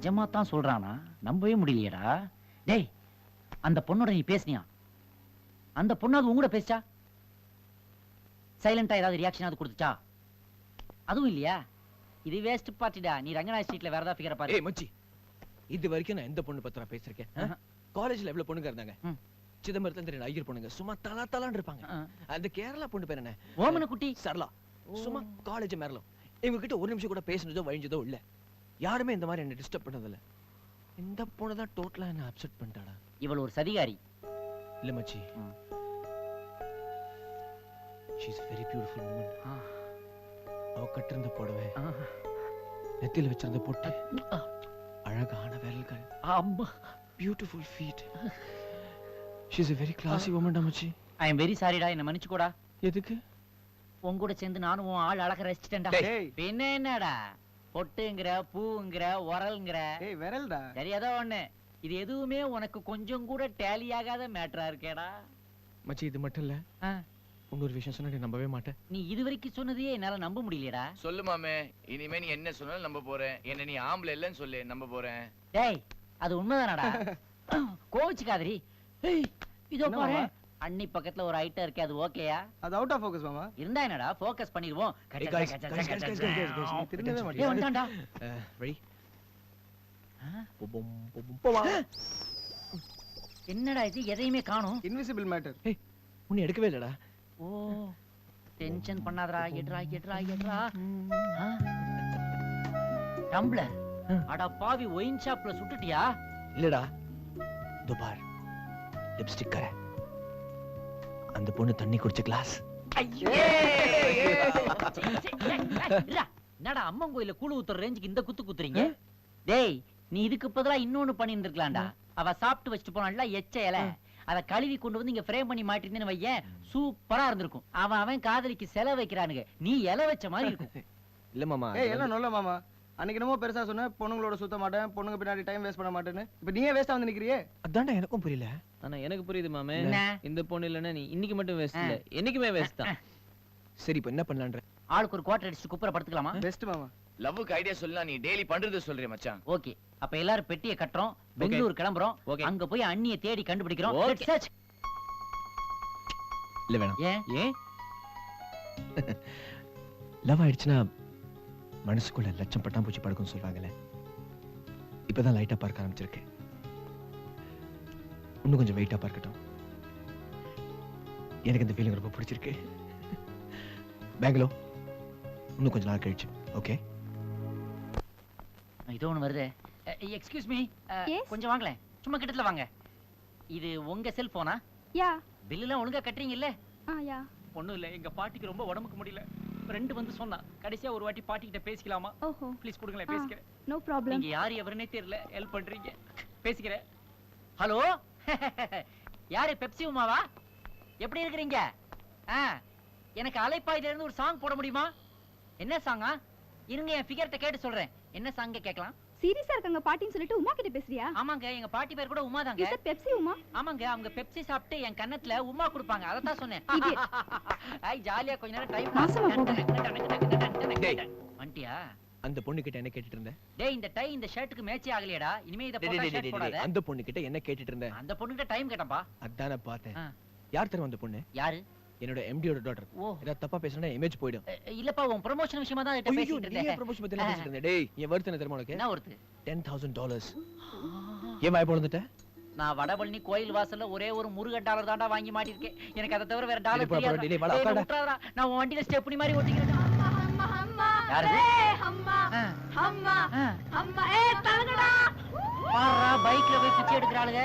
நிஜமா தான் சொல்றானா? நம்பவே முடியலையேடா. டேய் அந்த பொண்ணோட நீ பேசுனியா? அந்த பொண்ணு அது உங்கூட பேசிச்சா? சைலண்டா ஏதாவது ரியாக்ஷன் அது கொடுத்துச்சா? அதுவும் இல்லையா? இது வேஸ்ட் பார்ட்டிடா நீ ரங்கநாத ஸ்ட்ரீட்ல வேற ஏதாவது ஃபிகர் பாரு. ஏய் மச்சி. இது வரைக்கும் நான் எந்த பொண்ணு பத்தி நான் பேசிருக்கேன். காலேஜ்ல எவ்வளவு பொண்ணுங்க இருந்தாங்க. சிதம்பரத்துல தெரியும் ஐயர் பொண்ணுங்க. சும்மா தலா தலான்னு இருப்பாங்க. அந்த கேரளா பொண்ணு பேர் என்ன? ஓமன குட்டி சரளா சும்மா காலேஜ் மேரலும் இவங்க கிட்ட ஒரு நிமிஷம் கூட பேசுனதோ வழிஞ்சதோ இல்ல. யாருமே இந்த மாதிரி என்ன டிஸ்டர்ப் பண்ணதில்ல. இந்த பொண்ணு தான் டோட்டலா என்ன அப்செட் பண்ணிட்டாடா. இவள் ஒரு சதிகாரி. இல்ல மச்சி. ஷீஸ் வெரி பியூட்டிஃபுல் உமன் ஆ. அவ கட்டிருந்த புடவை. நெத்தியில வச்சிருந்த பொட்டு அழகான விரல்கள். அம்மா. Beautiful feet she's a very classy woman டா மச்சி. ஐ எம் வெரி சாரிடா என்ன மன்னிச்சுக்கோடா. எதுக்கு? உன் கூட சேர்ந்து நானும் உன் ஆள் அழக ரசிச்சிட்டேன்டா. பின்ன என்னடா? பொட்டுங்கிற பூங்கிற உரல்ங்கிற. டேய் விரல்டா. சரி ஏதோ ஒண்ணு? இது எதுவுமே உனக்கு கொஞ்சம் கூட டேலி ஆகாத மேட்டரா இருக்கேடா. மச்சி இது மட்டும் இல்ல. இன்னொரு விஷயம் சொன்னா நீ நம்பவே மாட்டேன். நீ இது வரைக்கும் சொன்னதையே என்னால நம்ப முடியலடா சொல்லு மாமே இனிமே நீ என்ன சொன்னாலும் நம்ப போறேன். என்ன நீ ஆம்பளை இல்லைன்னு சொல்லு நம்ப போறேன். டேய் அது உண்மைதானடா? கோவிச்சுக்காதரி ஏய் இதோ பாரு? அண்ணி பக்கத்துல ஒரு ஐட்டம் இருக்கு அது ஓகேயா? அது அவுட் ஆஃப் ஃபோக்கஸ் மாமா. இருந்தா என்னடா ஃபோக்கஸ் பண்ணிடுவோம். திரும்பவே ஏய் மாட்டியா? வந்தான்டா ரெடி? போவா என்னடா இது? எதையுமே காணோம். இன்விசிபிள் மேட்டர் உன்னை எடுக்கவே இல்லடா. ஓ டென்ஷன் பண்ணாதடா எட்ரா எட்ரா எட்ரா? டம்ளர். அட பாவி ஒயின் ஷாப்ல சுட்டுட்டியா? இல்லடா. துபார் லிப்ஸ்டிக் கரை. அந்த பொண்ணு தண்ணி குடிச்ச கிளாஸ். என்னடா அம்மன் கோயில கூழு ஊத்துற ரேஞ்சுக்கு இந்த குத்து குத்துறீங்க டேய் நீ இதுக்கு பதிலா இன்னொன்னு பண்ணி இருந்திருக்கலாம்டா அவ சாப்பிட்டு வச்சுட்டு போனான்ல எச்ச இலை அத கழுவி கொண்டு வந்து இங்க ஃப்ரேம் பண்ணி மாட்டிருந்தேன்னு வையேன் சூப்பரா இருந்திருக்கும் அவன் அவன் காதலிக்கு செலவு வைக்கிறானுங்க நீ இலை வச்ச மாதிரி இருக்கும் இல்ல மாமா ஏய் எல்லாம் நல்ல மாமா அன்னைக்கு என்னமோ பெருசா சொன்ன பொண்ணுங்களோட சுத்த மாட்டேன் பொண்ணுங்க பின்னாடி டைம் வேஸ்ட் பண்ண மாட்டேன்னு. இப்போ நீயே வேஸ்டா வந்து நிக்கிறியே? அதான்டா எனக்கும் புரியல. ஆனா எனக்கு புரியுது மாமே? இந்த பொண்ணு இல்லைன்னா நீ இன்னைக்கு மட்டும் வேஸ்ட். இல்ல. என்னைக்குமே வேஸ்ட் தான். சரி இப்போ என்ன பண்ணலான்ற? ஆளுக்கு ஒரு குவார்டர் அடிச்சுட்டு குப்புற படுத்துக்கலாமா? பெஸ்ட் மாமா. லவ்வுக்கு ஐடியா சொல்லலாம் நீ டெய்லி பண்றது சொல்றிய மச்சான். ஓகே அப்ப எல்லாரும் பெட்டியை கட்டுறோம் பெங்களூர் கிளம்புறோம். அங்க போய் அண்ணிய தேடி கண்டுபிடிக்கிறோம். இல்ல வேணாம். ஏன்? ஏன் லவ் ஆயிடுச்சுன்னா மனசுக்குள்ள லட்சம் பட்டாம்பூச்சி படுக்கும்னு சொல்றாங்கல்ல. இப்பதான் லைட்டா பார்க்க ஆரம்பிச்சிருக்கேன் இன்னும் கொஞ்சம் வெயிட்டா பார்க்கட்டும். எனக்கு இந்த ஃபீலிங் ரொம்ப பிடிச்சிருக்கு. பெங்களூர் இன்னும் கொஞ்ச நாள் கழிச்சு ஓகே இதோ ஒண்ணு வருது. Excuse me? கொஞ்சம் வாங்களேன். சும்மா கிட்டத்துல வாங்க. இது உங்க செல்போனா யா பில்லுலாம் ஒழுங்கா கட்டுறீங்கல்ல? ஆ யா ஒண்ணும் இல்ல. எங்க பாட்டிக்கு ரொம்ப உடம்புக்கு முடியல. ஃப்ரெண்டு வந்து சொன்னா கடைசியா ஒரு வாட்டி பாட்டி கிட்ட பேசிக்கலாமா? ஓஹோ. ப்ளீஸ் கொடுங்களேன். பேசிக்கிறேன். நோ ப்ராப்ளம் நீங்க யார் எவருன்னே தெரியல ஹெல்ப் பண்றீங்க. பேசிக்கிறேன். ஹலோ யாரு பெப்சி உமாவா? எப்படி இருக்கிறீங்க? ஆ எனக்கு அலைப்பாயில இருந்து ஒரு சாங் போட முடியுமா? என்ன சாங்கா இருங்க என் ஃபிகர்ட்ட கேட்டு சொல்றேன். என்ன சாங்க கேட்கலாம்? சீரியஸா இருக்காங்க பாட்டின்னு சொல்லிட்டு உமா கிட்ட பேசுறியா? ஆமாங்க எங்க பாட்டி பேர் கூட உமா தாங்க இஸ் பெப்சி உமா? ஆமாங்க அவங்க பெப்சி சாப்பிட்டு என் கன்னத்துல உமா கொடுப்பாங்க அதை தான் சொன்னேன். ஐ ஜாலியா கொஞ்ச நேரம் டைம். வண்டியா? அந்த பொண்ணு கிட்ட என்ன கேட்டுட்டு இருந்த? டேய் இந்த டை இந்த ஷர்ட்டுக்கு மேட்சே ஆகலையடா. இனிமே இத போட்டா ஷர்ட் போடாத. அந்த பொண்ணு கிட்ட என்ன கேட்டுட்டு இருந்த? அந்த பொண்ணுகிட்ட டைம் கேட்டப்பா அதான பார்த்தேன். யார் தெரியும் அந்த பொண்ணு? யாரு? என்னோட எம்டியோட டாட்டர் ஓ. ஏதாவது தப்பா பேசினா இமேஜ் போயிடும். இல்லப்பா உன் ப்ரமோஷன் விஷயமா தான் ஐயோ, பேசிட்டு இருந்தேன். promotion பத்தி பேசிட்டு இருந்த? டேய், என் worth என்ன தெரியுமா உனக்கு? என்ன ஒருத்து 10,000 dollars. ஏன் வாய்? நான் வடபழனி கோயில் வாசல்ல ஒரே ஒரு முருகன் டாலர் தாண்டா வாங்கி மாட்டிருக்கேன். எனக்கு அதை தவிர வேற டாலர் தெரியாது. நான் உன் வண்டியில ஸ்டெப்னி மாதிரி ஓட்டிக்கிறேன் பைக்ல போய் பிச்சை எடுக்கிறாளுங்க.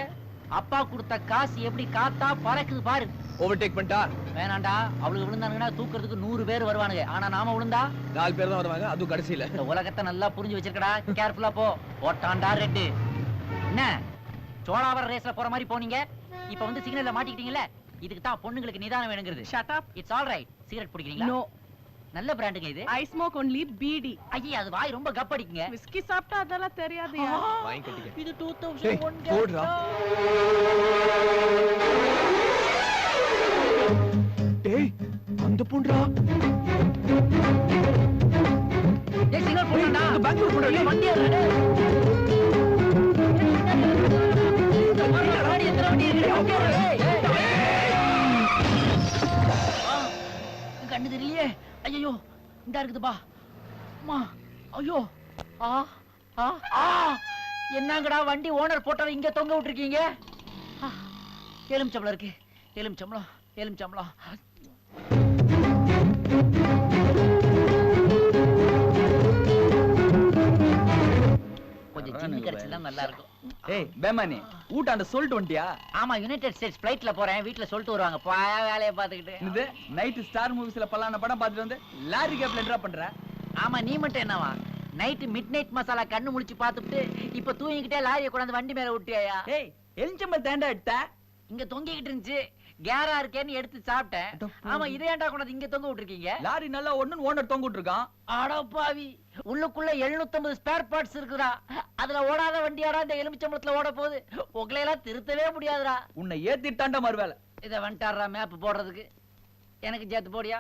அப்பா கொடுத்த காசு எப்படி காத்தா பறக்குது பாரு. Overtake பண்ணிட்டா? வேணாண்டா அவளுக்கு விழுந்தானுங்கன்னா தூக்குறதுக்கு நூறு பேர் வருவானுங்க. ஆனா நாம விழுந்தா? நாலு பேர் தான் வருவாங்க, அதுவும் கடைசியில. இந்த உலகத்தை நல்லா புரிஞ்சு வச்சிருக்கடா. கேர்ஃபுல்லா போ. போட்டான்டா ரெட்டு. என்ன? சோழாவர ரேஸ்ல போற மாதிரி போனீங்க? இப்ப வந்து சிக்னல்ல மாட்டிக்கிட்டீங்கல்ல? இதுக்கு தான் பொண்ணுங்களுக்கு நிதானம் வேணுங்கிறது. Shut up. It's all right cigarette பிடிக்கிறீங்களா. நல்ல பிராண்டுங்க இது. ஐ ஸ்மோக் ஒன்லி பீடி ஐயா அது வாய் ரொம்ப கப் அடிக்குங்க விஸ்கி சாப்பிட்டா அதெல்லாம் தெரியாது. வாய் கட்டிக்க இது 2001 போடுறா. டேய் அந்த பொண்ணுடா. டேய் தெரியலையே. டேய். ஸ்பீடா இருக்குதுப்பா அம்மா ஐயோ. ஆ ஆ ஆ. என்னங்கடா வண்டி ஓனர் போட்டதை இங்க தொங்க விட்டுருக்கீங்க? ஆ, எலுமிச்சம்பளம் இருக்கு. எலுமிச்சம்பளம் எலுமிச்சம்பளம் கொஞ்சம் ஜிம்மி கிடைச்சா நல்லா இருக்கும் ஏய் பேமானி ஊட்டாண்ட சொல்லிட்டு வந்துட்டியா ஆமா யுனைடெட் ஸ்டேட்ஸ் ஃபிளைட்ல போறேன். வீட்ல சொல்லிட்டு வருவாங்க. பா வேலையை பார்த்துக்கிட்டு. இது நைட்டு ஸ்டார் மூவிஸ்ல பல்லான படம் பார்த்துட்டு வந்து லாரி கேப்ல என்ன பண்ற? ஆமா நீ மட்டும் என்னவா? நைட்டு மிட் நைட் மசாலா கண்ணு முழிச்சு பார்த்துட்டு இப்ப தூங்கிக்கிட்டே லாரியை கொண்டாந்து வண்டி மேல விட்டியாயா ஏய் எலிச்சம்பல் தேண்டா எடுத்த? இங்க தொங்கிக்கிட்டு இருந்துச்சு. கேரா இருக்கேன்னு எடுத்து சாப்பிட்டேன். ஆமா இதை ஏன்டா கொண்டாந்து இங்க தொங்க விட்டுருக்கீங்க? லாரி நல்லா ஒண்ணுன்னு ஓனர் தொங்கிட்டு இருக்கான் அடப்பாவி உள்ளுக்குள்ள 750 ஸ்பேர் பார்ட்ஸ் இருக்குடா அதுல ஓடாத வண்டியாடா இந்த எலுமிச்சம்பளத்துல ஓட போகுது உங்களை எல்லாம் திருத்தவே முடியாதுடா. உன்னை ஏத்திட்டாண்டா மறுவேலை. இத வந்துட்டாரா மேப் போடுறதுக்கு. எனக்கு சேர்த்து போடியா?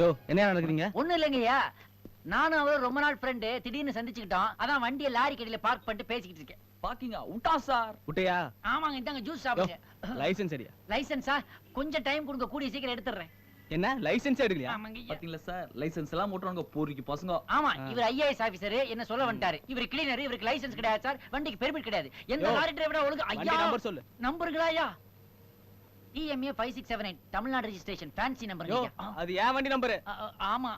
யோ என்ன நடக்குறீங்க? ஒண்ணும் இல்லைங்கய்யா. நானும் அவரும் ரொம்ப நாள் ஃப்ரெண்டு திடீர்னு சந்திச்சுக்கிட்டோம். அதான் வண்டியை லாரி கடையில பார்க் பண்ணிட்டு பேசிக்கிட்டு இருக்கேன். பாக்கிங்க விட்டா சார் குட்டையா ஆமாங்க இந்தாங்க ஜூஸ் சாப்பிடுங்க. லைசென்ஸ் சரியா? லைசென்ஸா கொஞ்சம் டைம் கொடுங்க கூடிய சீக்கிரம் எடுத்துறேன் என்ன? லைசென்ஸ் எடுக்கலையா. பாத்தீங்களா சார் லைசென்ஸ் எல்லாம் ஓட்டுறாங்க போரிக்கு பசங்க. ஆமா இவர் ஐஏஎஸ் ஆபீசர் என்ன சொல்ல வந்துட்டாரு. இவர் கிளீனர் இவருக்கு லைசென்ஸ் கிடையாது சார் வண்டிக்கு பெர்மிட் கிடையாது. எந்த லாரி டிரைவரா ஒழுங்கு ஐயா நம்பர் சொல்லு. நம்பருங்களா ஐயா? EMA five six seven eight Tamil Nadu registration fancy number அது ஏன் வண்டி நம்பரு ஆமா.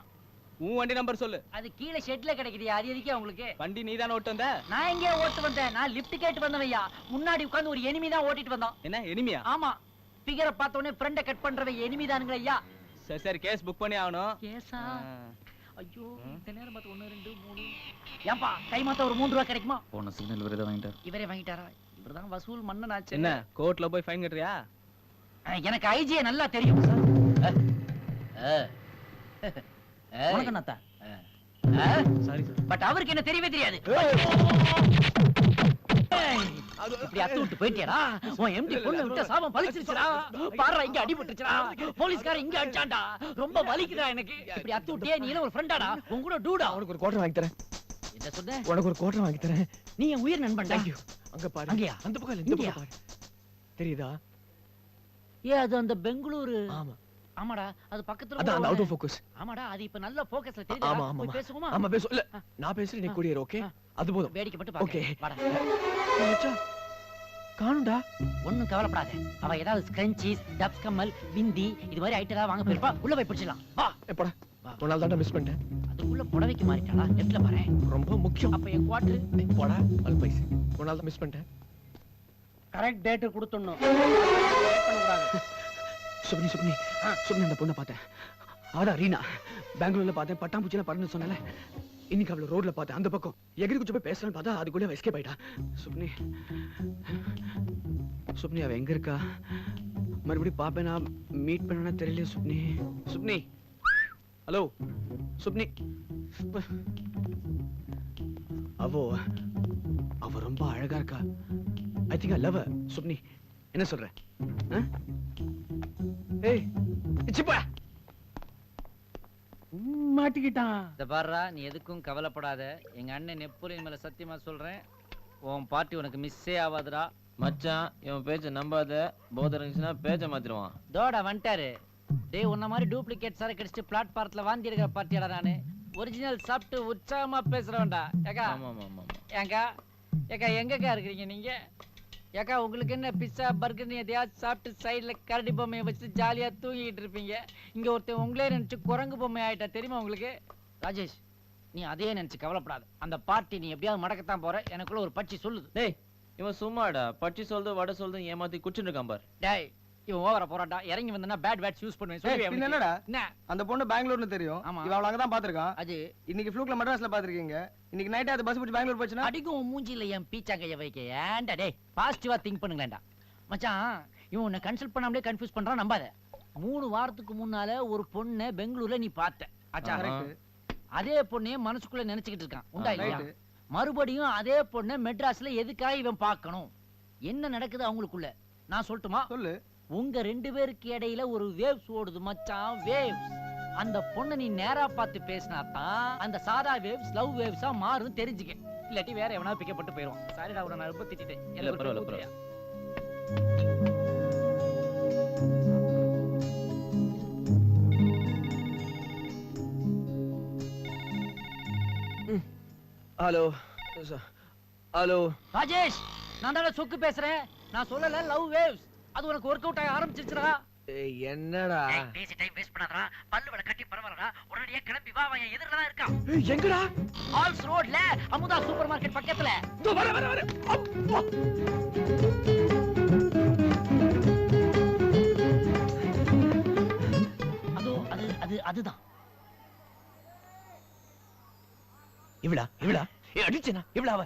உன் வண்டி நம்பர் சொல்லு. அது கீழே ஷெட்ல கிடைக்குது அது எதுக்கே உங்களுக்கு? வண்டி நீ தானே ஓட்டு வந்த? நான் எங்கே ஓட்டு வந்தேன்? நான் லிஃப்ட் கேட்டு வந்தவையா முன்னாடி உட்கார்ந்து ஒரு எனிமி தான் ஓட்டிட்டு வந்தான். என்ன எனிமியா ஆமா. பிகரை பார்த்த உடனே ஃப்ரெண்ட கட் பண்றவ எனிமி தானுங்களா ஐயா. சரி சரி கேஸ் புக் பண்ணி ஆகணும். கேசா ஐயோ இந்த நேரம் பார்த்து ஒண்ணு ரெண்டு மூணு. ஏன்பா கை மாத்த ஒரு மூணு ரூபா கிடைக்குமா? போன சிக்னல் விரதம் வாங்கிட்டார். இவரே வாங்கிட்டாரா? இவர்தான் வசூல் மன்னன் ஆச்சு. என்ன கோர்ட்ல போய் ஃபைன் கட்டுறியா? எனக்கு ஐஜியை நல்லா தெரியும் சாரி சார் பட் அவருக்கு என்ன தெரியவே தெரியாது. இப்படி அத்து விட்டு போயிட்டியாடா. உன் எம்டி பொண்ணு விட்ட சாபம் பலிச்சிருச்சுடா பாடுறா இங்க அடிபட்டுச்சுடா போலீஸ்காரன் இங்க அடிச்சான்டா. ரொம்ப வலிக்குதா எனக்கு. இப்படி அத்து விட்டியே நீ ஒரு ஃப்ரெண்டாடா உன் கூட டூடா. உனக்கு ஒரு குவார்டர் வாங்கி தரேன். என்ன சொன்ன? உனக்கு ஒரு குவார்டர் வாங்கி தரேன். நீ என் உயிர் நண்பன்டா. அங்க பாரு. அங்கயா? அந்த பக்கம் இல்ல இந்த இங்கயா? பக்கம் பாரு. தெரியுதா? ஏ அது அந்த பெங்களூரு ஆமா. ஆமாடா அது பக்கத்துல அதான் அந்த அவுட் ஆஃப் ஃபோக்கஸ் ஆமாடா அது இப்ப நல்ல போக்கஸ்ல ஆமா தெரியுதா ஆமா ஆமா பேசுவோமா? ஆமா பேசு. இல்ல நான் பேசுறேன் நீ கூடியர் ஓகே அது போதும். வேடிக்கை மட்டும் Okay. பாக்க வாடா மச்சான் காணும்டா. ஒண்ணும் கவலைப்படாத. அவ ஏதாவது ஸ்கிரன்ச்சீஸ் டப்ஸ் கம்மல் பிந்தி இது மாதிரி ஐட்டம் ஏதாவது வாங்க போயிருப்பா. உள்ள போய் பிடிச்சிடலாம். வா. எப்படா ஒரு நாள் தான் மிஸ் பண்ணிட்டேன். அதுக்குள்ள புடவைக்கு மாறிட்டாளா லெஃப்ட்ல பாரு. ரொம்ப முக்கியம். அப்ப என் குவார்டர் ஏய், போடா. அது பைசு ஒரு நாள் தான் மிஸ் பண்ணிட்டேன். கரெக்ட் டேட் கொடுத்துடணும். சுப்னி சுப்னி. சுப்னி அந்த பொண்ணை பார்த்தேன். அவதான் ரீனா. பெங்களூர்ல பார்த்தேன். பட்டாம்பூச்சியில பறந்து சொன்னல இன்னைக்கு அவளை ரோட்ல பார்த்தேன். அந்த பக்கம். எகிரி குச்சி போய் பேசலான்னு பார்த்தா அதுக்குள்ளே எஸ்கேப் ஆயிட்டா சுப்னி. சுப்னி அவ எங்க இருக்கா? மறுபடியும் பாப்பேனா மீட் பண்ணனா தெரியல சுப்னி. சுப்னி. ஹலோ சுப்னி. அவோ அவ ரொம்ப அழகா இருக்கா. ஐ திங்க் ஐ லவ் சுப்னி என்ன சொல்ற? ஆ? ஏய் சிப்பா மாட்டிக்கிட்டான். இந்த பாருடா நீ எதுக்கும் கவலைப்படாத. எங்க அண்ணன் நெப்போலியன் மேல சத்தியமா சொல்றேன். உன் பார்ட்டி உனக்கு மிஸ்ஸே ஆகாதுடா மச்சான் இவன் பேச்ச நம்பாத. போதை இருந்துச்சுன்னா பேச்ச மாத்திருவான். தோடா வந்துட்டாரு. டேய் உன்ன மாதிரி டூப்ளிகேட் சார கடிச்சிட்டு பிளாட்பாரத்துல வாந்தி எடுக்கிற பார்ட்டியாடா நானு. ஒரிஜினல் சாப்பிட்டு உற்சாகமா பேசுறவன்டா. ஏக்கா ஆமா ஆமா ஆமா ஆமா. ஏங்கா ஏக்கா எங்கக்கா இருக்கிறீங்க நீங்க? ஏக்கா உங்களுக்கு என்ன பிஸ்ஸா பர்கர்னு எதையாவது சாப்பிட்டு சைடுல கரடி பொம்மையை வச்சு ஜாலியா தூங்கிட்டு இருப்பீங்க? இங்க ஒருத்தன் உங்களே நினைச்சு குரங்கு பொம்மை ஆயிட்டா தெரியுமா உங்களுக்கு? ராஜேஷ் நீ அதே நினைச்சு கவலைப்படாத. அந்த பார்ட்டி நீ எப்படியாவது மடக்கத்தான் போற. எனக்குள்ள ஒரு பட்சி சொல்லுது. டேய் இவன் சும்மாடா. பச்சி சொல்றது வடை சொல்றது ஏமாத்தி குடிச்சுட்டு இருக்கான் பார். டேய் இவன் ஓவரா போறான்டா. இறங்கி வந்தனா பேட் வேட்ஸ் யூஸ் பண்ணுவேன். சொல்லுவேன். என்னடா? என்ன? அந்த பொண்ணு பெங்களூர்னு தெரியும். ஆமா. இவ அவள அங்கதான் பாத்திருக்கான் அது. இன்னைக்கு ஃப்ளூக்ல மெட்ராஸ்ல பாத்திருக்கீங்க இன்னைக்கு நைட் அது பஸ் பிடிச்சி பெங்களூர் போச்சுன்னா? அடிக்கும் மூஞ்சில என் பீச்சாங்கைய வைக்க. ஏன்டா டேய் பாசிட்டிவா திங்க் பண்ணுங்களேன்டா. மச்சான் இவன் உன்னை கன்சல்ட் பண்ணாமலே கன்ஃபியூஸ் பண்றான் நம்பாத. மூணு வாரத்துக்கு முன்னால ஒரு பொண்ணை பெங்களூர்ல நீ பார்த்த. ஆச்சா அதே பொண்ணே மனசுக்குள்ள நினைச்சுக்கிட்டு இருக்கான். உண்டா இல்லையா மறுபடியும் அதே பொண்ணை மெட்ராஸ்ல எதுக்காக இவன் பார்க்கணும்? என்ன நடக்குது அவங்களுக்குள்ள? நான் சொல்லட்டுமா? சொல்லு. உங்க ரெண்டு பேருக்கு இடையில ஒரு வேவ்ஸ் ஓடுது மச்சான் வேவ்ஸ் அந்த பொண்ணை நீ நேரா பார்த்து பேசினா தான் அந்த சாதா வேவ்ஸ் லவ் வேவ்ஸா மாறும் தெரிஞ்சுக்க. இல்லாட்டி வேற எவனா பிக்கப்பட்டு போயிடும் சாரிடா உன நான் ரொம்ப பரவாயில்ல, ஒரு பரவாயில்ல. Hello hello. ராஜேஷ் நான் தானே சொக்கு பேசுறேன். நான் சொல்லல லவ் வேவ்ஸ் அது உனக்கு ஒர்க் அவுட் ஆக ஆரம்பிச்சிருச்சுடா. என்னடா? பேசி டைம் வேஸ்ட் பண்ணாதடா. பல்லு வட கட்டி பரவாயில்லடா. உடனடியா கிளம்பி வா அவன் எதிரில தான் இருக்கான். எங்கடா? ஆல்ஸ் ரோட்ல அமுதா சூப்பர் மார்க்கெட் பக்கத்துல. இதோ வர வர வர. அப்பா. அதோ அது அது அதுதான். இவளா இவளா? ஏ அடிச்சனா? இவளா அவ?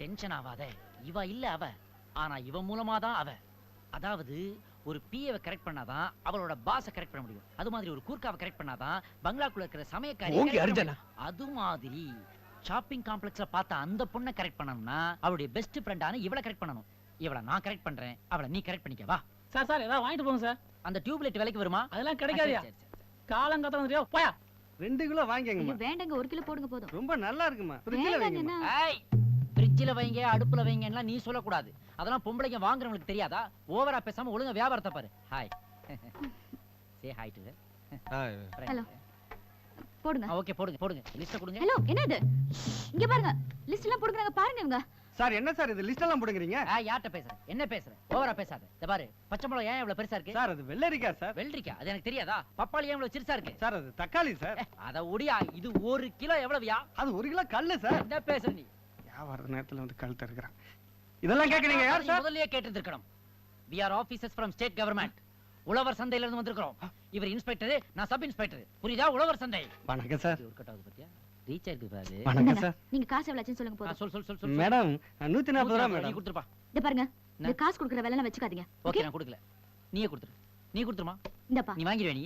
டென்ஷன் ஆகாத இவ இல்ல அவ. ஆனா இவ மூலமா தான் அவ. அதாவது ஒரு பிஏவை கரெக்ட் பண்ணாதான் அவளோட பாஸ கரெக்ட் பண்ண முடியும். அது மாதிரி ஒரு கூர்க்காவை கரெக்ட் பண்ணாதான் பங்களாக்குள்ள இருக்கிற சமயக்காரி அது மாதிரி ஷாப்பிங் காம்ப்ளெக்ஸ்ல பார்த்த அந்த பொண்ணை கரெக்ட் பண்ணணும்னா அவளுடைய பெஸ்ட் ஃப்ரெண்டான இவளை கரெக்ட் பண்ணணும். இவளை நான் கரெக்ட் பண்றேன். அவளை நீ கரெக்ட் பண்ணிக்க வா. சார் சார் ஏதாவது வாங்கிட்டு போங்க சார் அந்த டியூப்லைட் விலைக்கு வருமா? அதெல்லாம் கிடைக்காதியா. காலங்காத்தம் வந்துறியா போயா. ரெண்டு கிலோ வாங்கிக்கங்கம்மா வேண்டாங்க ஒரு கிலோ போடுங்க போதும். ரொம்ப நல்லா இருக்குமா ஃப்ரிட்ஜில் வைங்க அடுப்புல வைங்கலாம் நீ சொல்லக்கூடாது. அதெல்லாம் பொம்பளைங்க வாங்குறவங்களுக்கு தெரியாதா? ஓவரா பேசாம ஒழுங்கா வியாபாரத்தை பாரு. Hi say hi to Hello. போடுங்க. ஓகே போடுங்க போடுங்க. லிஸ்ட் கொடுங்க. ஹலோ என்னது? இங்க பாருங்க. லிஸ்ட் எல்லாம் போடுறாங்க பாருங்க இவங்க. சார் என்ன சார் இது? லிஸ்ட் எல்லாம் போடுங்கிறீங்க ஆ யார்ட்ட பேசுற? என்ன பேசுற? ஓவரா பேசாத. இந்த பாரு. பச்சை மிளகா ஏன் இவ்வளவு பெருசா இருக்கு? சார் அது வெள்ளரிக்கா சார் வெள்ளரிக்கா? அது எனக்கு தெரியாதா? பப்பாளி ஏன் இவ்வளவு சிறுசா இருக்கு? சார் அது தக்காளி சார் அத ஒடியா. இது ஒரு கிலோ எவ்வளவுயா? அது ஒரு கிலோ கல்லு சார் என்ன பேசுற நீ? வியாபார நேரத்துல வந்து கல் தருக்கிறான் இதெல்லாம் கேக்குறீங்க யார் அதை சார்? முதல்லயே கேட்டிருக்கணும் we are officers from state government உழவர் சந்தையில இருந்து வந்திருக்கிறோம் இவர் இன்ஸ்பெக்டர் நான் சப் இன்ஸ்பெக்டர் புரியுதா உழவர் சந்தை? வணக்கம் சார். இது ஆகுது பாத்தியா? ரீச் ஆயிருக்கு பாரு. வணக்கம். சார். நீங்க காசு எவ்வளவு ஆச்சுன்னு சொல்லுங்க போதும். சொல் சொல் சொல் சொல் மேடம் நூத்தி நாற்பது ரூபா நீ மேடம். கொடுத்துருப்பா. இந்த பாருங்க? இந்த காசு கொடுக்குற வேலை எல்லாம் வச்சுக்காதீங்க. ஓகே நான் கொடுக்கல. நீயே கொடுத்துரு. நீ கொடுத்துருமா? இந்தப்பா. நீ வாங்கிடுவே நீ.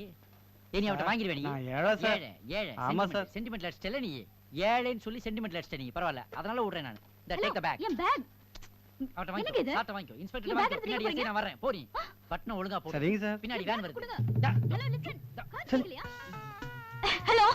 ஏ நீ அவட்ட வாங்கிடுவே நீ? நான் ஏழை சார். ஏழை ஆமா சார். சென்டிமெண்ட் அடிச்சிட்டல நீ? ஏழைன்னு சொல்லி சென்டிமெண்ட் அடிச்சிட்ட நீ. பரவாயில்ல. அதனால விடுறேன் நான். இந்த Hello, டேக் த பேக் என் பேக் அவட்ட வாங்கிக்கோ. இது? சாட்ட வாங்கிக்கோ. இன்ஸ்பெக்டர் எடுத்துட்டு பின்னாடி போறீங்க? நான் வரேன் போ நீ. பட்டனை ஒழுங்கா போடு. சரிங்க சார். பின்னாடி வேன் வருது ஹலோ லிசன் ஹலோ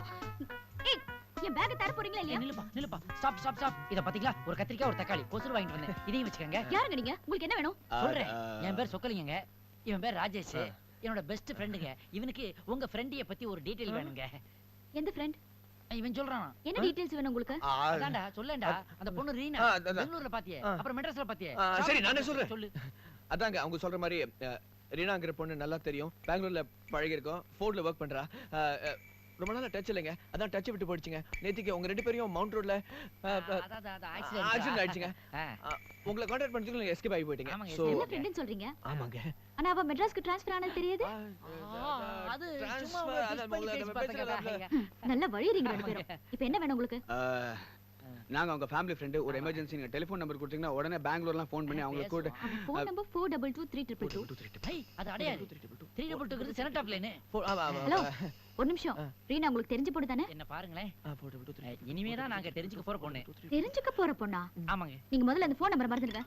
ஏய் என் பேக் தர போறீங்களா இல்லையா? நில்லுப்பா நில்லுப்பா. ஸ்டாப் ஸ்டாப் ஸ்டாப் இத பாத்தீங்களா? ஒரு கத்திரிக்காய் ஒரு தக்காளி. கொசுறு வாங்கிட்டு வந்தேன். இதையும் வச்சுக்கோங்க. யாருங்க நீங்க? உங்களுக்கு என்ன வேணும்? சொல்றேன். என் பேர் சொக்கலிங்க இவன் பேர் ராஜேஷ். என்னோட பெஸ்ட் ஃப்ரெண்டுங்க இவனுக்கு உங்க ஃப்ரெண்டிய பத்தி ஒரு டீடைல் வேணுங்க. எந்த ஃப்ரெண்ட் இவன் சொல்றான்? என்ன டீடைல்ஸ் வேணும் உங்களுக்கு? அதான்டா சொல்லேன்டா. அந்த பொண்ணு ரீனா. பெங்களூர்ல பாத்தியே. அப்புறம் மெட்ராஸ்ல பாத்தியே. சரி, நானே சொல்றேன். சொல்லு. அதாங்க அவங்க சொல்ற மாதிரி ரீனாங்கிற பொண்ணு நல்லா தெரியும். பெங்களூர்ல பழகி இருக்கோம் ஃபோர்ட்ல ஒர்க் பண்றா. ரொம்ப நாளா டச் இல்லைங்க. அதான் டச் விட்டு போயிடுச்சுங்க. நேத்திக்கு உங்க ரெண்டு பேரையும் மவுண்ட் ரோட்ல ஆக்சிடென்ட் ஆயிடுச்சுங்க. உங்களை கான்டாக்ட் நீங்க எஸ்கேப் ஆகி போயிட்டீங்க. சோ என்ன ஃப்ரெண்ட்னு சொல்றீங்க? ஆமாங்க. ஆனா அவ மெட்ராஸ்க்கு ட்ரான்ஸ்ஃபர் ஆனது தெரியுது? அது சும்மா. நல்லா வழியறீங்க ரெண்டு பேரும். இப்போ என்ன வேணும் உங்களுக்கு? நாங்க அவங்க ஃபேமிலி ஃப்ரெண்டு ஒரு எமர்ஜென்சி நீங்க டெலிஃபோன் நம்பர் கொடுத்தீங்கன்னா உடனே பெங்களூர்லாம் ஃபோன் பண்ணி அவங்களை கூட phone number four double two three triple two ஐய், அது அடையாது. த்ரீ டபுள் டூ செனட் ஆஃப் லைனு ஹலோ ஒரு நிமிஷம். ரீனா உங்களுக்கு தெரிஞ்ச பொண்ணு தானே? என்ன பாருங்களேன். இனிமே தான் நாங்க தெரிஞ்சுக்க போற பொண்ணு. தெரிஞ்சுக்க போற பொண்ணா? ஆமாங்க. நீங்க முதல்ல அந்த ஃபோன் நம்பர் மறந்துடுங்க.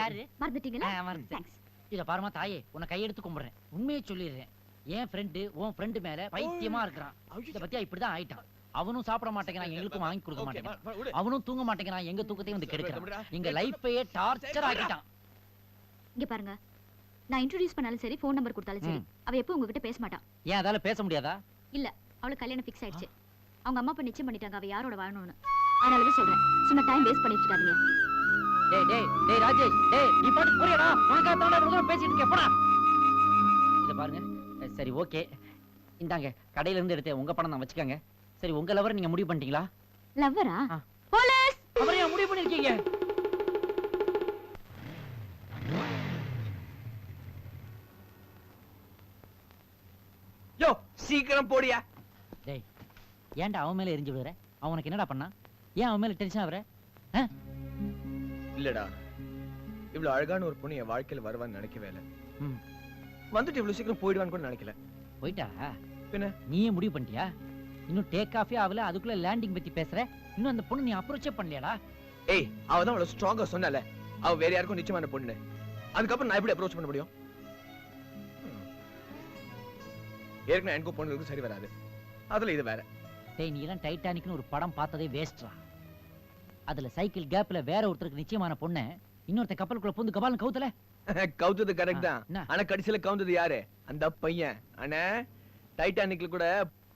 யாரு? மறந்துட்டீங்களா. தேங்க்ஸ் இத பாருமா தாயே உன்னை கையெடுத்து கும்பிடுறேன். உண்மையை சொல்லிடுறேன். என் ஃப்ரெண்டு உன் ஃப்ரெண்டு மேல பைத்தியமா இருக்கிறான். இத பத்தியா இப்படிதான் ஆயிட்டான். அவனும் சாப்பிட மாட்டேங்கிறான் எங்களுக்கும் வாங்கி கொடுக்க மாட்டேங்கிறான். அவனும் தூங்க மாட்டேங்கிறான் எங்க தூக்கத்தையும் வந்து கெடுக்கிறான். எங்க லைஃபையே டார்ச்சர் ஆக்கிட்டான். இங்க பாருங்க. நான் இன்ட்ரோடியூஸ் பண்ணாலும் சரி ஃபோன் நம்பர் கொடுத்தாலும் சரி அவ எப்போ உங்ககிட்ட பேச மாட்டான் ஏன் அதால பேச முடியாதா? இல்ல அவளுக்கு கல்யாணம் ஃபிக்ஸ் ஆயிடுச்சு. அவங்க அம்மா அப்பா நிச்சயம் பண்ணிட்டாங்க அவ யாரோட வாழணும்னு. அதனால தான் சொல்றேன் சும்மா டைம் வேஸ்ட் பண்ணிட்டு இருக்காதீங்க. டேய் டேய் டேய் ராஜேஷ் டேய் நீ பாட்டு புரியடா உனக்காக இவ்வளவு தூரம் பேசிட்டு இருக்கேன் போடா. இத பாருங்க சரி ஓகே. இந்தாங்க கடையில இருந்து எடுத்தேன் உங்க பணம் தான் வச்சுக்கோங்க. சரி உங்க லவர் நீங்க முடிவு பண்ணிட்டீங்களா? லவ்வரா. போலீஸ் அவரை ஏன் முடிவு பண்ணிருக்கீங்க? யோ சீக்கிரம் போடியா. டேய் ஏன்டா அவன் மேல எரிஞ்சு விடுற அவனுக்கு என்னடா பண்ணா ஏன் அவன் மேல டென்ஷன் ஆகுற இல்லடா. இவ்வளவு அழகான ஒரு பொண்ணு என் வாழ்க்கையில வருவான்னு நினைக்கவே இல்ல. ம். வந்துட்டு இவ்வளவு சீக்கிரம் போயிடுவான்னு கூட நினைக்கல. போயிட்டா? பின்ன? நீயே முடிவு பண்ணிட்டியா? இன்னும் டேக் ஆஃபே ஆகல அதுக்குள்ள லேண்டிங் பத்தி பேசுற? இன்னும் அந்த பொண்ணு நீ அப்ரோச்சே பண்ணலையாடா? ஏய் அவ தான் அவ்வளவு ஸ்ட்ராங்கா சொன்னால. அவ வேற யாருக்கும் நிச்சயமான பொண்ணு அதுக்கப்புறம் நான் எப்படி அப்ரோச் பண்ண முடியும்? ஏற்கனவே எனக்கும் பொண்ணுங்களுக்கும் சரி வராது. அதுல இது வேற. டேய் நீ எல்லாம் டைட்டானிக்னு ஒரு படம் பார்த்ததே வேஸ்ட்ரா அதுல சைக்கிள் கேப்ல வேற ஒருத்தருக்கு நிச்சயமான பொண்ணு இன்னொருத்த கப்பலுக்குள்ள பூந்து கபாலம் கவுத்தல? கவுத்தது கரெக்ட் தான்? ஆனா கடைசியில கவுந்தது யாரு? அந்த பையன். அண்ணே டைட்டானிக்ல கூட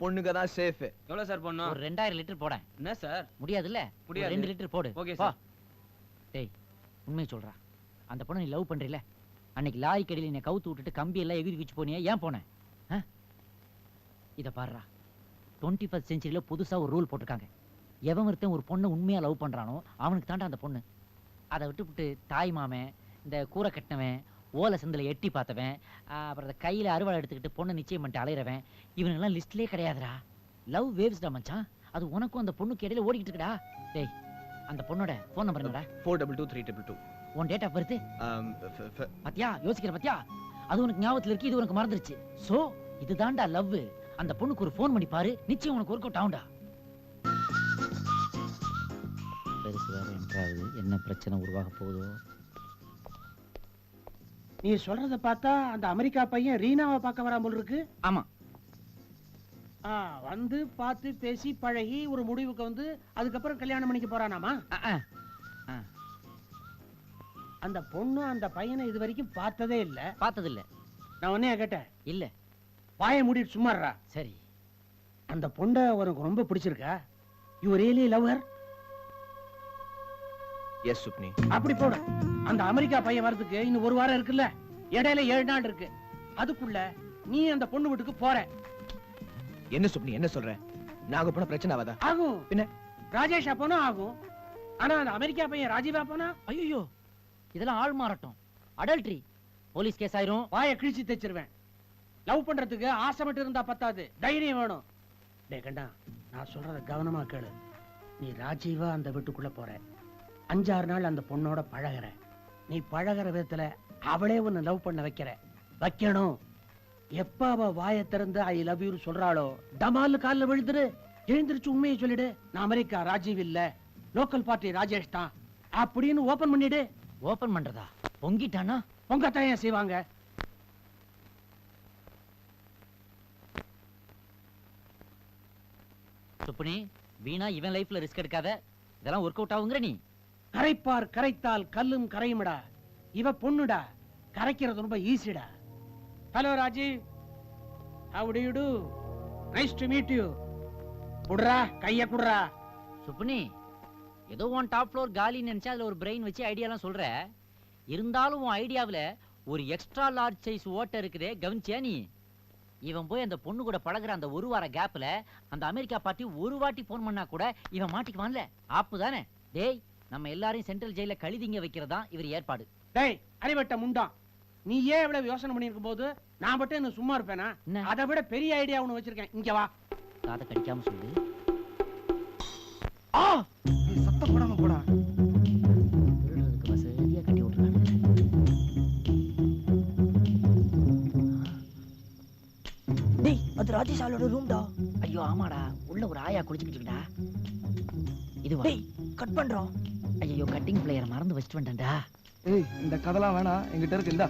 பொண்ணுங்க தான் சேஃப் எவ்வளவு சார் பண்ணும் ஒரு ரெண்டாயிரம் லிட்டர் போட என்ன சார் முடியாதுல்ல? முடியாது. ரெண்டு லிட்டர் போடு. போ. sir. டேய் உண்மையை சொல்றா. அந்த பொண்ணை நீ லவ் பண்றீல அன்னைக்கு லாரி கடையில் என்னை கவுத்து விட்டுட்டு கம்பி எல்லாம் எகிரி வச்சு போனியா? ஏன் போனேன்? இத பாருடா. டுவெண்ட்டி ஃபஸ்ட் செஞ்சுரியில புதுசா ஒரு ரூல் போட்டிருக்காங்க. எவன் ஒருத்தன் ஒரு பொண்ணை உண்மையா லவ் பண்றானோ அவனுக்கு தாண்டா அந்த பொண்ணு. அதை விட்டுவிட்டு தாய் மாமன் இந்த கூரை கட்டினவன் ஓலை சந்தில எட்டி பார்த்தவன் அப்புறம் அந்த கையில அறுவாளை எடுத்துக்கிட்டு பொண்ணை நிச்சயம் பண்ணிட்டு அலையிறவன் இவனுங்கெல்லாம் லிஸ்ட்லயே கிடையாதுடா. லவ் வேவ்ஸ்டா மச்சான். அது உனக்கும் அந்த பொண்ணுக்கு இடையில ஓடிக்கிட்டு இருக்குடா. டேய் அந்த பொண்ணோட ஃபோன் நம்பர் என்னடா? Four double two three double two உன் டேட் ஆஃப் பர்த் பாத்தியா? யோசிக்கிற பாத்தியா? அது உனக்கு ஞாபகத்துல இருக்கு இது உனக்கு மறந்துருச்சு. சோ இதுதான்டா லவ் அந்த பொண்ணுக்கு ஒரு ஃபோன் பண்ணி பாரு நிச்சயம் உனக்கு ஒர்க் அவுட் ஆகும்டா. பெருசு வேற என்றாவது என்ன பிரச்சனை உருவாக போகுதோ? நீ சொல்றத பார்த்தா அந்த அமெரிக்கா பையன் ரீனாவை பார்க்க வராம போல இருக்கு. ஆமா. ஆ, வந்து பார்த்து பேசி பழகி ஒரு முடிவுக்கு வந்து அதுக்கப்புறம் கல்யாணம் பண்ணிக்க போறானாமா? அஹ், அஹ். அந்த பொண்ணு அந்த பையனை இது வரைக்கும் பார்த்ததே இல்ல. பார்த்தது இல்ல நான் உன்னைய கேட்டேன்? இல்ல. வாயை மூடிட்டு சும்மாடுறா சரி. அந்த பொண்ணை உனக்கு ரொம்ப பிடிச்சிருக்கா? யூ ரியலி லவ்வர் எஸ் சுப்னி அப்படி போடு. அந்த அமெரிக்கா பையன் வரதுக்கு இன்னும் ஒரு வாரம் இருக்குல்ல? இடையில ஏழு நாள் இருக்கு. அதுக்குள்ள நீ அந்த பொண்ணு வீட்டுக்கு போற. என்ன சுப்னி என்ன சொல்ற? நாங்க போன பிரச்சனை ஆகாதா? ஆகும். பின்ன? ராஜேஷா போனா ஆகும். ஆனா அந்த அமெரிக்கா பையன் ராஜீவா போனா? ஐயோ இதெல்லாம் ஆள் மாறட்டும். அடல்ட்ரி போலீஸ் கேஸ் ஆயிரும். வாயை கிழிச்சு தைச்சிருவேன் லவ் பண்றதுக்கு ஆசை மட்டும் இருந்தா பத்தாது. தைரியம் வேணும். டே கண்டா நான் சொல்றத கவனமா கேளு. நீ ராஜீவா அந்த வீட்டுக்குள்ள போற. அஞ்சாறு நாள் அந்த பொண்ணோட பழகுற. நீ பழகுற விதத்துல அவளே உன்னை லவ் பண்ண வைக்கிற. வைக்கணும். எப்ப அவ வாயை திறந்து ஐ லவ் யூ சொல்றாளோ டமால் கால்ல விழுந்துரு. எழுந்திருச்சு உண்மையை சொல்லிடு. நான் அமெரிக்கா ராஜீவ் இல்ல. லோக்கல் பார்ட்டி ராஜேஷ் தான். அப்படின்னு ஓபன் பண்ணிடு. ஓபன் பண்றதா? பொங்கிட்டானா? உங்க ஏன் செய்வாங்க? சுப்புனி வீணா இவன் லைஃப்ல ரிஸ்க் எடுக்காத. இதெல்லாம் ஒர்க் அவுட் ஆகுங்கிற நீ. கரைப்பார் கரைத்தால் கல்லும் கரையுமடா. இவ பொண்ணுடா. கரைக்கிறது ரொம்ப ஈஸிடா hello Rajeev how do you do nice to meet you குடுறா கைய குடுறா. சுப்புனி ஏதோ உன் டாப் ஃப்ளோர் காலின்னு நினைச்சா அதுல ஒரு பிரெயின் வச்சு ஐடியாலாம் சொல்ற. இருந்தாலும் உன் ஐடியாவுல ஒரு எக்ஸ்ட்ரா லார்ஜ் சைஸ் ஓட்டை இருக்குதே கவனிச்சியா நீ? இவன் போய் அந்த பொண்ணு கூட பழகுற அந்த ஒரு வார கேப்ல அந்த அமெரிக்கா பார்ட்டி ஒரு வாட்டி போன் பண்ணா கூட இவன் மாட்டிக்குவான்ல. ஆப்பு தானே டேய் நம்ம எல்லாரையும் சென்ட்ரல் ஜெயில கழுதிங்க வைக்கிறதா இவர் ஏற்பாடு. டேய் அடிவட்ட முண்டான் நீ ஏன் இவ்வளவு யோசனை பண்ணிருக்கும் போது நான் மட்டும் என்ன சும்மா இருப்பேனா? அதை விட பெரிய ஐடியா ஒண்ணு வச்சிருக்கேன். இங்க வா. காதை கடிக்காம சொல்லு. ஆ! அது ராஜேஷ் ஆளோட ரூம்டா ஐயோ ஆமாடா. உள்ள ஒரு ஆயா குளிச்சுக்கிட்டு இருக்குடா இதுவா டேய் கட் பண்றோம். ஐயோ கட்டிங் பிளேயர் மறந்து வச்சுட்டு வந்துட்டேன்டா. ஏய் இந்த கதெல்லாம் வேணாம். எங்கிட்ட இருக்கு இந்தா.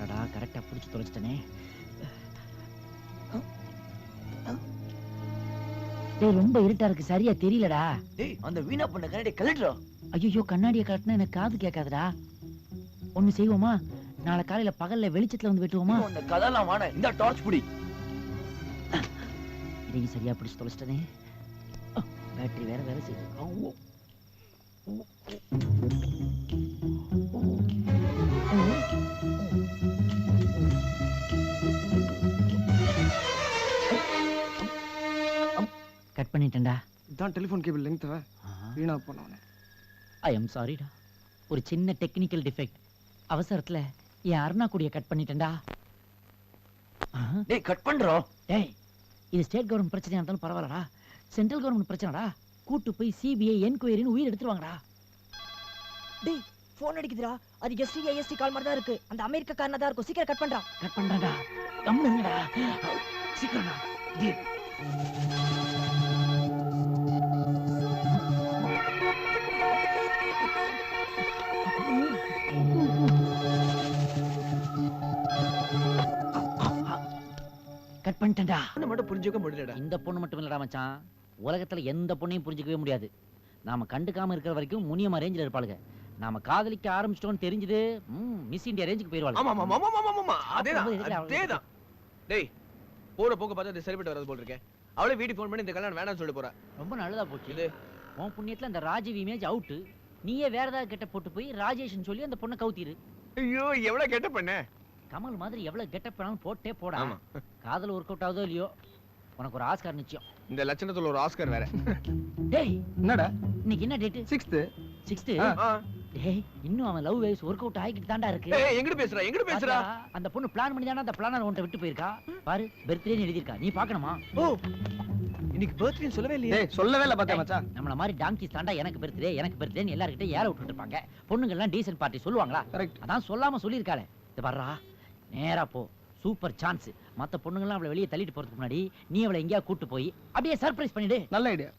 அடடா கரெக்டா புடிச்சு தொலைச்சிட்டனே. டேய் ரொம்ப இருட்டா இருக்கு. சரியா தெரியலடா. டேய் அந்த வீணா பண்ண கண்ணாடி கலட்டுறோம் ஐயோ கண்ணாடியை காட்டினா எனக்கு காது கேட்காதுடா. ஒண்ணு செய்வோமா? நாளை காலையில பகல்ல வெளிச்சத்துல வந்து வெட்டுவோமா? அந்த கதெல்லாம் வாட இந்த டார்ச் புடி. இதையும் சரியா பிடிச்சு தொலைச்சிட்டனே பேட்டரி வேற வேலை செய்யும் கட் பண்ணிட்டேன்டா இதான் டெலிஃபோன் கேபிள் லெங்க் வீணா போனவனே ஐ எம் சாரிடா ஒரு சின்ன டெக்னிக்கல் டிஃபெக்ட் அவசரத்துல என் அருணா கூடிய கட் பண்ணிட்டேன்டா டேய் கட் பண்றோம் டேய் இது ஸ்டேட் கவர்மெண்ட் பிரச்சனையா இருந்தாலும் பரவாயில்லடா. சென்ட்ரல் கவர்மெண்ட் பிரச்சனைடா. கூட்டு போய் சிபிஐ என்கொயரின்னு உயிர் எடுத்துருவாங்கடா. டேய் போன் அடிக்குதுடா. அது எஸ்டி ஐஎஸ்டி கால் மாதிரி தான் இருக்கு. அந்த அமெரிக்கா காரனா தான் இருக்கும். சீக்கிரம் கட் பண்றான் கட் இருங்கடா. சீக்கிரம்டா. இது பண்ணிட்டேன்டா. பொண்ணை மட்டும் புரிஞ்சுக்க முடியலடா. இந்த பொண்ணு மட்டும் இல்லடா மச்சான். உலகத்துல எந்த பொண்ணையும் புரிஞ்சுக்கவே முடியாது. நாம கண்டுக்காம இருக்கிற வரைக்கும் முனியமா ரேஞ்சில் இருப்பாளுங்க. நாம காதலிக்க ஆரம்பிச்சிட்டோம்னு தெரிஞ்சது மிஸ் இந்தியா ரேஞ்சுக்கு போயிருவாள் ஆமா ஆமா ஆமா ஆமா ஆமா அதேதான் சாப்பிடும்போது எதுக்குடா அவளுக்கு அதேதான். டேய் போற போக்க பார்த்தா அது சரிப்பட்டு வராது போல் இருக்கேன் அவளே வீட்டுக்கு ஃபோன் பண்ணி இந்த கல்யாணம் வேணாம்னு சொல்லிட்டு போறா. ரொம்ப நல்லதா போச்சு. இது. உன் புண்ணியத்துல அந்த ராஜீவ் இமேஜ் அவுட் நீயே வேற ஏதாவது கெட்ட போட்டு போய் ராஜேஷ்னு சொல்லி அந்த பொண்ணை கவுத்திரு. ஐயோ எவ்வளவு கெட்ட பண்ண. கமல் மாதிரி எவ்வளவு கெட்டப் பண்ணாலும் போட்டே போடா. ஆமா. காதல் ஒர்க் அவுட் ஆகுதோ இல்லையோ? உனக்கு ஒரு ஆஸ்கார் நிச்சயம். இந்த லட்சணத்துல ஒரு ஆஸ்கர் வேற. டேய் என்னடா? இன்னைக்கு என்ன டேட் சிக்ஸ்த்து சிக்ஸ்த் ஆ. டேய் இன்னும் அவன் லவ் வேவ்ஸ் ஒர்க் அவுட் ஆகிட்டு தான்டா இருக்கு. ஏய் எங்கிட்டு பேசுறா? எங்கிட்டு பேசுறா? பாத்தியா? அந்த பொண்ணு பிளான் பண்ணி தானே அந்த பிளானர் உன்ட்ட விட்டு போயிருக்கா? பாரு பர்த்டேன்னு எழுதியிருக்கா. நீ பார்க்கணுமா? ஓ இன்னைக்கு பர்த்டே சொல்லவே இல்லையே. டேய் சொல்லவே இல்ல பாத்தியா மச்சான். நம்மள மாதிரி டாங்கிஸ் தாண்டா எனக்கு பர்த்டே எனக்கு பர்த்டேன்னு எல்லார்கிட்ட ஏற விட்டுட்டு இருப்பாங்க. பொண்ணுங்க எல்லாம் டீசன்ட் பார்ட்டி சொல்லுவாங்களா? கரெக்ட் அதான் சொல்லாம சொல்லியிருக்காளே. இது வர்றா நேரா போ. சூப்பர் சான்ஸ் மத்த பொண்ணுங்கலாம் அவளை வெளியே தள்ளிட்டு போறதுக்கு முன்னாடி நீ அவளை எங்கேயா கூட்டு போய் அப்படியே சர்ப்ரைஸ் பண்ணிடு. நல்ல ஐடியா